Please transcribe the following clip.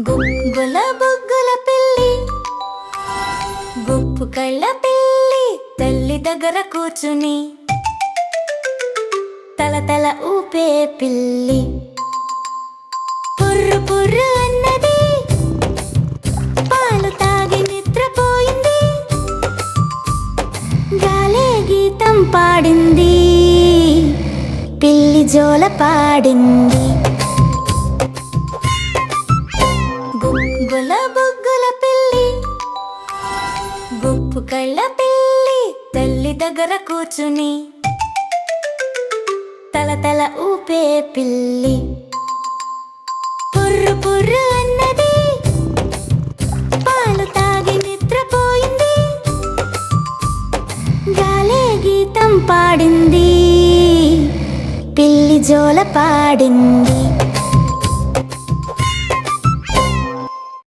గుగ్గుల బుగ్గుల పిల్లి. గుప్పు కళ్ళ పిల్లి తల్లి దగ్గర కూర్చుని. తల తల ఊపే పిల్లి. పుర్రు పుర్రు అన్నది. పాలు తాగి నిద్రపోయింది. గాలే గీతం పాడింది. పిల్లి జోల పాడింది. గుగ్గుల బుగ్గుల పిల్లి గుప్పు కళ్ళ పిల్లి తల్లి దగ్గర కూర్చుని. తల తల ఊపే పిల్లి. పుర్రు పుర్రు అన్నది. పాలు తాగి నిద్రపోయింది. గాలే గీతం పాడింది. పిల్లి జోల పాడింది.